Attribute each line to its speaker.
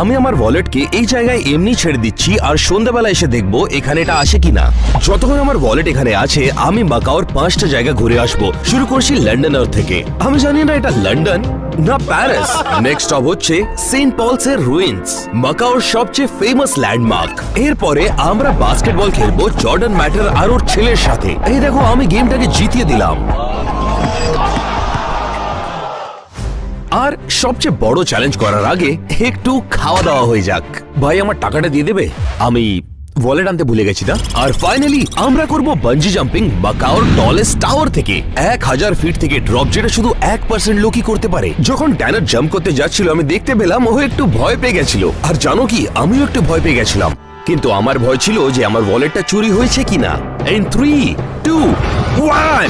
Speaker 1: আমি আমার ওয়ালেটকে এই জায়গায় এমনি ছেড়ে দিচ্ছি আর সন্ধ্যাবেলা এসে দেখব এখানে এটা আসে কিনা। যতক্ষণ আমার ওয়ালেট এখানে আছে, আমি মাকাওর পাঁচটা জায়গা ঘুরে আসব। শুরু করছি লন্ডনের থেকে। আমি জানি না এটা লন্ডন না প্যারিস নেক্সট স্টপ হচ্ছে সেন্ট পলস এর রুইন্স মাকাওর সবচেয়ে ফেমাস ল্যান্ডমার্ক এরপরে আমরা বাস্কেটবল খেলব জর্ডন ম্যাটার আর ওর ছেলের সাথে। এই দেখো, আমি গেমটাকে জিতিয়ে দিলাম। আর সবচেয়ে বড় চ্যালেঞ্জ করার আগে একটু খাওয়া দাওয়া হয়ে যাক। ভাই, আমার টাকাটা দিয়ে দেবে? আমি ওয়ালেট আনতে ভুলে গেছি না? আর ফাইনালি আমরা করব বাঞ্জি জাম্পিং মাকাওর টলেস্ট টাওয়ার থেকে। এক হাজার ফিট থেকে ড্রপ যেটা শুধু এক পার্সেন্ট লোকই করতে পারে। যখন ড্যানার জাম্প করতে যাচ্ছিল, আমি দেখতে পেলাম ও একটু ভয় পেয়ে গেছিল। আর জানো কি, আমিও একটু ভয় পেয়ে গেছিলাম। কিন্তু আমার ভয় ছিল যে আমার ওয়ালেটটা চুরি হয়েছে কিনা। In three two one